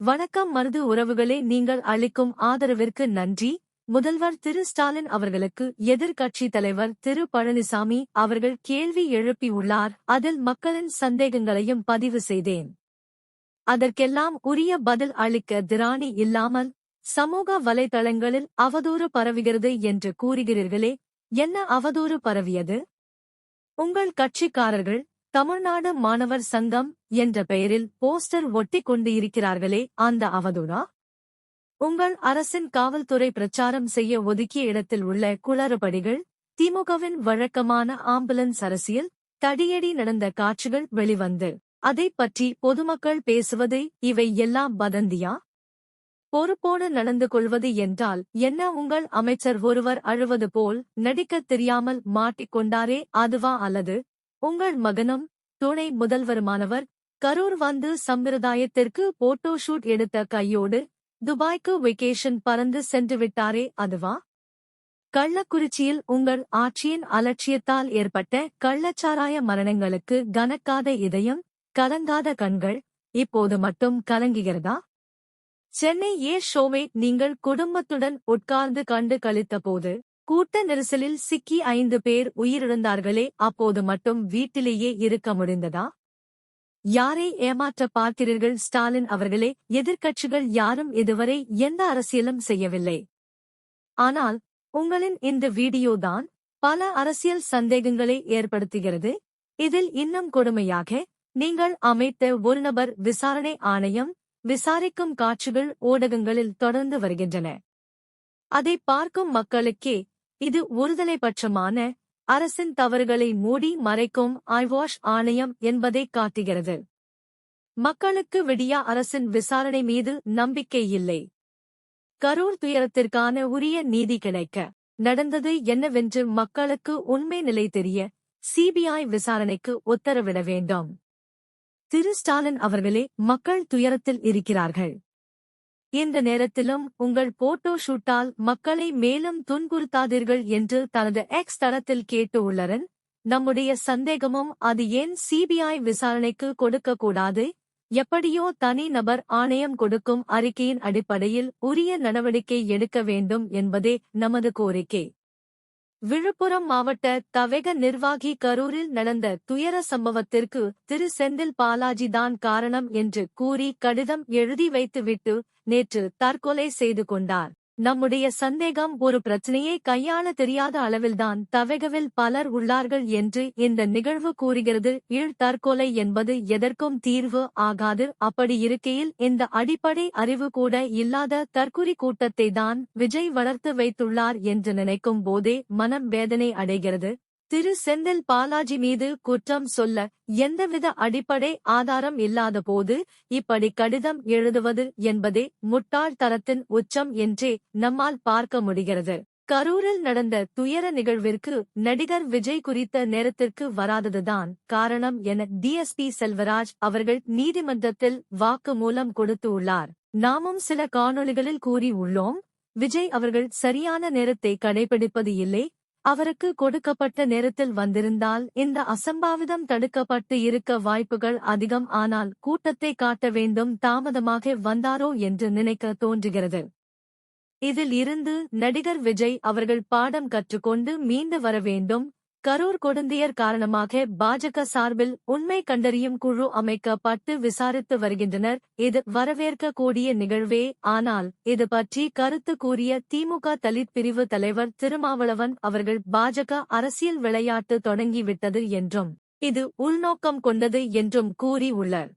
வணக்கம் மருது உறவுகளே நீங்கள் அளிக்கும் ஆதரவிற்கு நன்றி. முதல்வர் திரு ஸ்டாலின் அவர்களுக்கு எதிர்க்கட்சி தலைவர் திரு பழனிசாமி அவர்கள் கேள்வி எழுப்பியுள்ளார். அதில் மக்களின் சந்தேகங்களையும் பதிவு செய்தேன். அதற்கெல்லாம் உரிய பதில் அளிக்க திராணி இல்லாமல் சமூக வலைதளங்களில் அவதூறு பரவுகிறது என்று கூறுகிறீர்களே என்ன அவதூறு பரவியது? உங்கள் கட்சிக்காரர்கள் தமிழ்நாடு மாணவர் சங்கம் என்ற பெயரில் போஸ்டர் ஒட்டிக் கொண்டு இருக்கிறார்களே அந்த அவதூறா? உங்கள் அரசின் காவல்துறை பிரச்சாரம் செய்ய ஒதுக்கிய இடத்தில் உள்ள குளறுபடிகள் திமுகவின் வழக்கமான ஆம்புலன்ஸ் அரசியல் தடியடி நடந்த காட்சிகள் வெளிவந்து அதைப் பற்றி பொதுமக்கள் பேசுவது இவை எல்லாம் வதந்தியா? பொறுப்போடு நடந்து கொள்வது என்றால் என்ன? உங்கள் அமைச்சர் ஒருவர் அழுவது போல் நடிக்கத் தெரியாமல் மாட்டிக்கொண்டாரே அதுவா அல்லது உங்கள் மகனும் துணை முதல்வருமானவர் கரூர் வந்து சம்பிரதாயத்திற்கு போட்டோ ஷூட் எடுத்த கையோடு துபாய்க்கு வெக்கேஷன் பறந்து சென்று விட்டாரே அதுவா? கள்ளக்குறிச்சியில் உங்கள் ஆட்சியின் அலட்சியத்தால் ஏற்பட்ட கள்ளச்சாராய மரணங்களுக்கு கனக்காத இதயம் கலங்காத கண்கள் இப்போது மட்டும் கலங்குகிறதா? சென்னை ஏ ஷோவை நீங்கள் குடும்பத்துடன் உட்கார்ந்து கண்டு கழித்தபோது கூட்ட நெரிசலில் சிக்கி ஐந்து பேர் உயிரிழந்தார்களே அப்போது மட்டும் வீட்டிலேயே இருக்க முடிந்ததா? யாரை ஏமாற்ற பார்க்கிறீர்கள்? ஸ்டாலின் அவர்களே எதிர்க்கட்சிகள் யாரும் இதுவரை எந்த அரசியலும் செய்யவில்லை. ஆனால் உங்களின் இந்த வீடியோதான் பல அரசியல் சந்தேகங்களை ஏற்படுத்துகிறது. இதில் இன்னும் கொடுமையாக நீங்கள் அமைத்த ஒரு நபர் விசாரணை ஆணையம் விசாரிக்கும் காட்சிகள் ஊடகங்களில் தொடர்ந்து வருகின்றன. அதை பார்க்கும் மக்களுக்கே இது ஒருதலைபட்சமான அரசின் தவறுகளை மூடி மறைக்கும் ஐவாஷ் ஆணையம் என்பதை காட்டுகிறது. மக்களுக்கு விடியா அரசின் விசாரணை மீது நம்பிக்கை இல்லை. கரூர் துயரத்திற்கான உரிய நீதி கிடைக்க நடந்தது என்னவென்று மக்களுக்கு உண்மை நிலை தெரிய சிபிஐ விசாரணைக்கு உத்தரவிட வேண்டும். திரு ஸ்டாலின் அவர்களே மக்கள் துயரத்தில் இருக்கிறார்கள். இந்த நேரத்திலும் உங்கள் போட்டோ ஷூட்டால் மக்களை மேலும் துன்புறுத்தாதீர்கள் என்று தனது எக்ஸ் தளத்தில் கேட்டு உள்ளரன் நம்முடைய சந்தேகமும் அது ஏன் சிபிஐ விசாரணைக்கு கொடுக்கக்கூடாது? எப்படியோ தனி நபர் ஆணையம் கொடுக்கும் அறிக்கையின் அடிப்படையில் உரிய நடவடிக்கை எடுக்க வேண்டும் என்பதே நமது கோரிக்கை. விழுப்புரம் மாவட்ட தவேக நிர்வாகி கரூரில் நடந்த துயர சம்பவத்திற்கு திரு செந்தில் பாலாஜிதான் காரணம் என்று கூறி கடிதம் எழுதி வைத்துவிட்டு நேற்று தற்கொலை செய்து கொண்டார். நம்முடைய சந்தேகம் ஒரு பிரச்சனையை கையாள தெரியாத அளவில்தான் தவகவில் பலர் உள்ளார்கள் என்று இந்த நிகழ்வு கூறுகிறது. ஈழ் தற்கொலை என்பது எதற்கும் தீர்வு ஆகாது. அப்படி இருக்கையில் இந்த அடிப்படை அறிவு கூட இல்லாத தற்குறி கூட்டத்தை தான் விஜய் வளர்த்து வைத்துள்ளார் என்று நினைக்கும் போதே மனம் வேதனை அடைகிறது. திரு செந்தில் பாலாஜி மீது குற்றம் சொல்ல எந்தவித அடிப்படை ஆதாரம் இல்லாதபோது இப்படி கடிதம் எழுதுவது என்பதே முட்டாள் தரத்தின் உச்சம் என்றே நம்மால் பார்க்க முடிகிறது. கரூரில் நடந்த துயர நிகழ்விற்கு நடிகர் விஜய் குறித்த நேரத்திற்கு வராததுதான் காரணம் என டிஎஸ்பி செல்வராஜ் அவர்கள் நீதிமன்றத்தில் வாக்குமூலம் கொடுத்து உள்ளார். நாமும் சில காணொளிகளில் கூறி உள்ளோம் விஜய் அவர்கள் சரியான நேரத்தை கடைபிடிப்பது இல்லை அவருக்கு கொடுக்கப்பட்ட நேரத்தில் வந்திருந்தால் இந்த அசம்பாவிதம் தடுக்கப்பட்டு இருக்க வாய்ப்புகள் அதிகம். ஆனால் கூட்டத்தை காட்ட வேண்டும் தாமதமாக வந்தாரோ என்று நினைக்க தோன்றுகிறது. இதில் இருந்து நடிகர் விஜய் அவர்கள் பாடம் கற்றுக்கொண்டு மீண்டு வர வேண்டும். கரூர் கொடுந்தியர் காரணமாக பாஜக சார்பில் உண்மை கண்டறியும் குழு அமைக்கப்பட்டு விசாரித்து வருகின்றனர். இது வரவேற்கக்கூடிய நிகழ்வே. ஆனால் இது பற்றி கருத்து கூறிய திமுக தலித் பிரிவு தலைவர் திருமாவளவன் அவர்கள் பாஜக அரசியல் விளையாட்டு தொடங்கிவிட்டது என்றும் இது உள்நோக்கம் கொண்டது என்றும் கூறியுள்ளார்.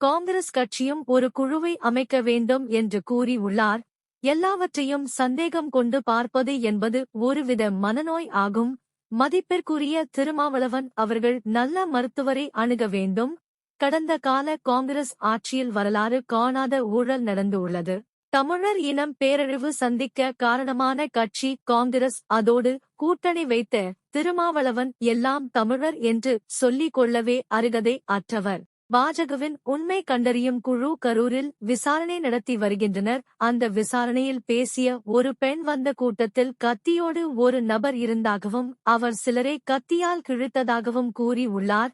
காங்கிரஸ் கட்சியும் ஒரு குழுவை அமைக்க வேண்டும் என்று கூறி உள்ளார் எல்லாவற்றையும் சந்தேகம் கொண்டு பார்ப்பது என்பது ஒருவித மனநோய் ஆகும். மதிப்பிற்குரிய திருமாவளவன் அவர்கள் நல்ல மருத்துவரை அணுக வேண்டும். கடந்த கால காங்கிரஸ் ஆட்சியில் வரலாறு காணாத ஊழல் நடந்து உள்ளது தமிழர் இனம் பேரழிவு சந்திக்க காரணமான கட்சி காங்கிரஸ் அதோடு கூட்டணி வைத்த திருமாவளவன் எல்லாம் தமிழர் என்று சொல்லிக் கொள்ளவே அருகதை அற்றவர். பாஜகவின் உண்மை கண்டறியும் குழு கரூரில் விசாரணை நடத்தி வருகின்றனர். அந்த விசாரணையில் பேசிய ஒரு பெண் வந்த கூட்டத்தில் கத்தியோடு ஒரு நபர் இருந்தாகவும் அவர் சிலரை கத்தியால் கிழித்ததாகவும் கூறி உள்ளார்.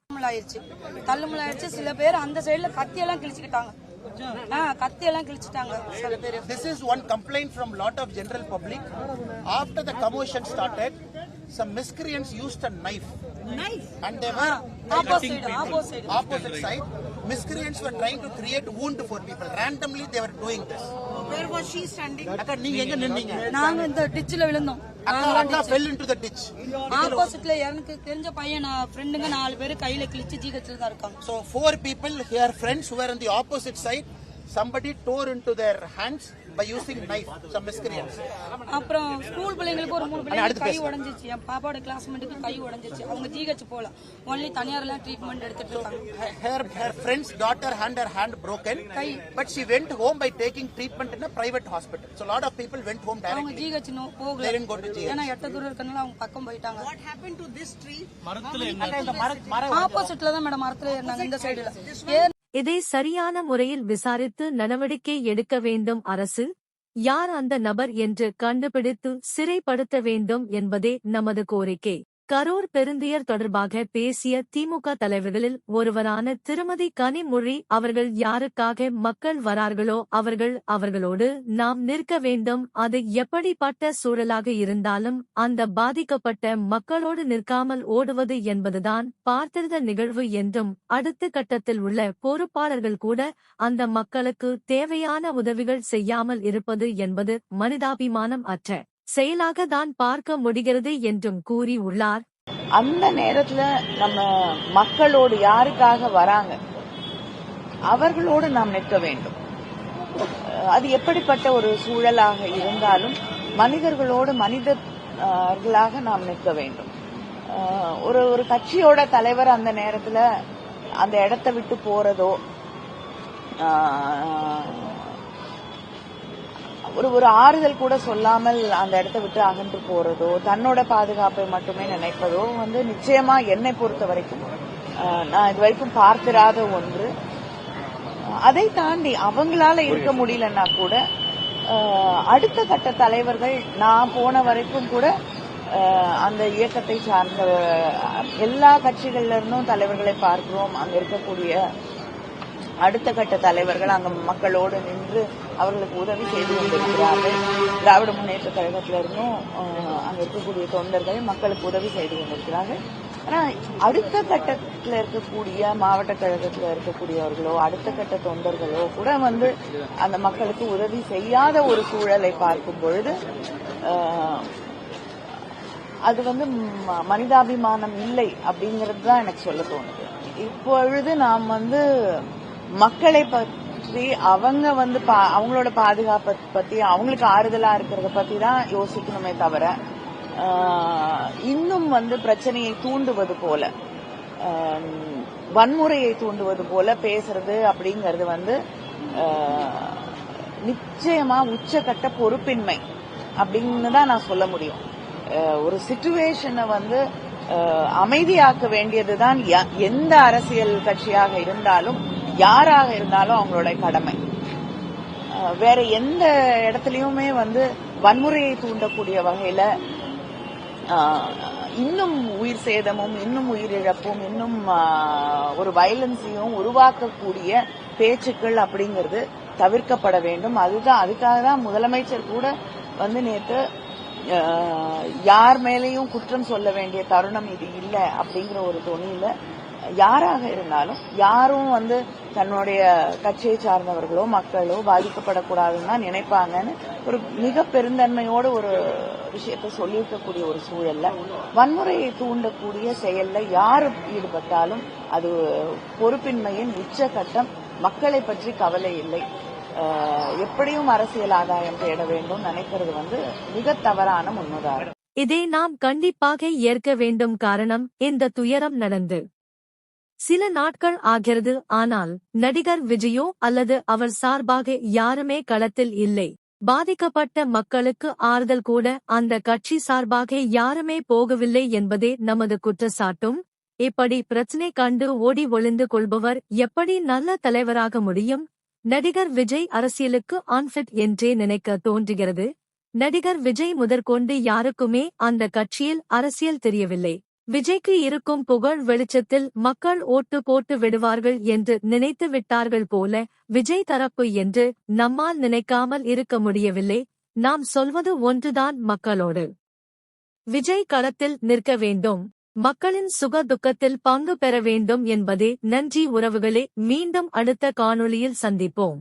சில பேர் அந்த சைடுல கத்தியெல்லாம் கிழிச்சுக்கிட்டாங்க. ஆ கத்தி எல்லாம் கிழிச்சிட்டாங்க. சில பேர். This is one complaint from lot of general public. After the commotion started, some miscreants used a knife and they were opposite opposite opposite side. Miscreants were trying to create wound for people. Randomly they were doing this. Where was she standing அக்கா நீங்க எங்க நின்னீங்க நாங்க இந்த டிச்சில விழுந்தோம் அக்கா அக்கா fell into the ditch. ஆப்போசிட்ல எனக்கு தெரிஞ்ச பையன் நான் ஃப்ரெண்டுங்க நாலு பேர் கையில கிழிச்சு ஜிஹெச்ல தான் இருக்காங்க So four people here, friends who were on the opposite side, somebody tore into their hands by using knife. Some miscreants. அப்புறம் ஸ்கூல் பிள்ளைங்களுக்கு ஒரு மூணு அடுத்து பிள்ளைங்களுக்கு கை. உடைஞ்சிச்சு என் பாப்பாவோட கிளாஸ்மேட்டுக்கு கை உடைஞ்சிச்சு அவங்க ஜிஹெச் போல ஒன்லி தனியார்லாம் ட்ரீட்மெண்ட் எடுத்துட்டு இருக்காங்க Her her friend's daughter had her hand broken, but she went home by taking treatment in a private hospital. So a lot of people went home அவங்க directly. ஜிஹெச் நோ போகல. ஏன்னா எட்ட தூரம் இருக்கனால அவங்க பக்கம் போயிட்டாங்க அக்கா, இந்த மர- மரம் ஆப்போசிட்ல தான் மேடம் மரத்துல ஏறினாங்க இந்த சைடுல இதை சரியான முறையில் விசாரித்து நடவடிக்கை எடுக்க வேண்டும் அரசு. யார் அந்த நபர் என்று கண்டுபிடித்து சிறைப்படுத்த வேண்டும் என்பதே நமது கோரிக்கை. கரூர் பெருந்தியர் தொடர்பாக பேசிய திமுக தலைவர்களில் ஒருவரான திருமதி கனிமொழி அவர்கள் யாருக்காக மக்கள் வரார்களோ அவர்கள் அவர்களோடு நாம் நிற்க வேண்டும். அது எப்படிப்பட்ட சூழலாக இருந்தாலும் அந்த பாதிக்கப்பட்ட மக்களோடு நிற்காமல் ஓடுவது என்பதுதான் பார்த்திருந்த நிகழ்வு என்றும் அடுத்த கட்டத்தில் உள்ள பொறுப்பாளர்கள் கூட அந்த மக்களுக்கு தேவையான உதவிகள் செய்யாமல் இருப்பது என்பது மனிதாபிமானம் அற்ற செயலாக தான் பார்க்க முடிகிறது என்றும் கூறி உள்ளார். அந்த நேரத்துல நம்ம மக்களோடு யாருக்காக வராங்க? அவர்களோடு நாம் நிற்க வேண்டும். அஹ் அது எப்படிப்பட்ட ஒரு சூழலாக இருந்தாலும் மனிதர்களோடு மனிதர்களாக நாம் நிற்க வேண்டும். ஒரு ஒரு கட்சியோட தலைவர் அந்த நேரத்துல அந்த இடத்தை விட்டு போறதோ ஒரு ஒரு ஆறுதல் கூட சொல்லாமல் அந்த இடத்தை விட்டு அகன்று போறதோ தன்னோட பாதுகாப்பை மட்டுமே நினைப்பதோ வந்து நிச்சயமா என்னை பொறுத்த வரைக்கும் நான் இது வரைக்கும் பார்த்திராத ஒன்று. அதை தாண்டி அவங்களால இருக்க முடியலன்னா கூட அடுத்த கட்ட தலைவர்கள் நான் போன வரைக்கும் கூட அந்த இயக்கத்தை சார்ந்த எல்லா கட்சிகள்ல இருந்தும் தலைவர்களை பார்க்கிறோம். அங்க இருக்கக்கூடிய அடுத்த கட்ட தலைவர்கள் அங்க மக்களோடு நின்று அவர்களுக்கு உதவி செய்து கொண்டிருக்கிறார்கள். திராவிட முன்னேற்ற கழகத்திலிருந்தும் அங்க இருக்கக்கூடிய தொண்டர்கள் மக்களுக்கு உதவி செய்து கொண்டிருக்கிறார்கள். ஆனால் அடுத்த கட்டத்தில் இருக்கக்கூடிய மாவட்ட கழகத்தில் இருக்கக்கூடியவர்களோ அடுத்த கட்ட தொண்டர்களோ கூட வந்து அந்த மக்களுக்கு உதவி செய்யாத ஒரு சூழலை பார்க்கும் பொழுது அது வந்து ம- மனிதாபிமானம் இல்லை அப்படிங்கிறது தான் எனக்கு சொல்ல தோணுது. இப்பொழுது நாம் வந்து மக்களை பற்றி அவங்க வந்து பா- அவங்களோட பாதுகாப்பை பத்தி அவங்களுக்கு ஆறுதலா இருக்கிறத பத்தி தான் யோசிக்கணுமே தவிர இன்னும் வந்து பிரச்சனையை தூண்டுவது போல வன்முறையை தூண்டுவது போல பேசுறது அப்படிங்கிறது வந்து நிச்சயமா உச்சகட்ட பொறுப்பின்மை அப்படின்னு தான் நான் சொல்ல முடியும். ஒரு சுச்சுவேஷனை வந்து அமைதியாக்க வேண்டியதுதான் எந்த அரசியல் கட்சியாக இருந்தாலும் யாராக இருந்தாலும் அவங்களோட கடமை. வேற எந்த இடத்துலயுமே வந்து வன்முறையை தூண்டக்கூடிய வகையில இன்னும் உயிர் சேதமும் இன்னும் உயிரிழப்பும் இன்னும் ஒரு வயலன்ஸையும் உருவாக்கக்கூடிய பேச்சுக்கள் அப்படிங்கிறது தவிர்க்கப்பட வேண்டும். அதுதான் அதுக்காக தான் முதலமைச்சர் கூட வந்து நேற்று யார் மேலேயும் குற்றம் சொல்ல வேண்டிய தருணம் இது இல்லை அப்படிங்கிற ஒரு துணியில யாராக இருந்தாலும் யாரும் வந்து தன்னுடைய கட்சியை சார்ந்தவர்களோ மக்களோ பாதிக்கப்படக்கூடாதுன்னு தான் நினைப்பாங்கன்னு ஒரு மிக பெருந்தன்மையோட ஒரு விஷயத்த சொல்லியிருக்கக்கூடிய ஒரு சூழல்ல வன்முறையை தூண்டக்கூடிய செயல்ல யார் ஈடுபட்டாலும் அது பொறுப்பின்மையின் உச்சகட்டம் மக்களை பற்றி கவலை இல்லை. எப்படியும் அரசியல் ஆதாயம் தேட வேண்டும் நினைக்கிறது வந்து மிக தவறான முன்னுதாரணம். இதை நாம் கண்டிப்பாக ஏற்க வேண்டும் காரணம் இந்த துயரம் நடந்து. சில நாட்கள் ஆகிறது. ஆனால் நடிகர் விஜயோ அல்லது அவர் சார்பாக யாருமே களத்தில் இல்லை. பாதிக்கப்பட்ட மக்களுக்கு ஆறுதல் கூட அந்த கட்சி சார்பாக யாருமே போகவில்லை என்பதே நமது குற்றச்சாட்டும். இப்படி பிரச்சனை கண்டு ஓடி ஒளிந்து கொள்பவர் எப்படி நல்ல தலைவராக முடியும்? நடிகர் விஜய் அரசியலுக்கு ஆன்ஃபிட் என்றே நினைக்க தோன்றுகிறது. நடிகர் விஜய் முதற்கொண்டு யாருக்குமே அந்த கட்சியில் அரசியல் தெரியவில்லை. விஜய்க்கு இருக்கும் புகழ் வெளிச்சத்தில் மக்கள் ஓட்டு போட்டு விடுவார்கள் என்று நினைத்து விட்டார்கள் போல விஜய் தரப்பு என்று நம்மால் நினைக்காமல் இருக்க முடியவில்லை. நாம் சொல்வது ஒன்றுதான் மக்களோடு. விஜய் களத்தில் நிற்க வேண்டும். மக்களின் சுக துக்கத்தில் பங்கு பெற வேண்டும் என்பதே நன்றி உறவுகளே. மீண்டும் அடுத்த காணொளியில் சந்திப்போம்.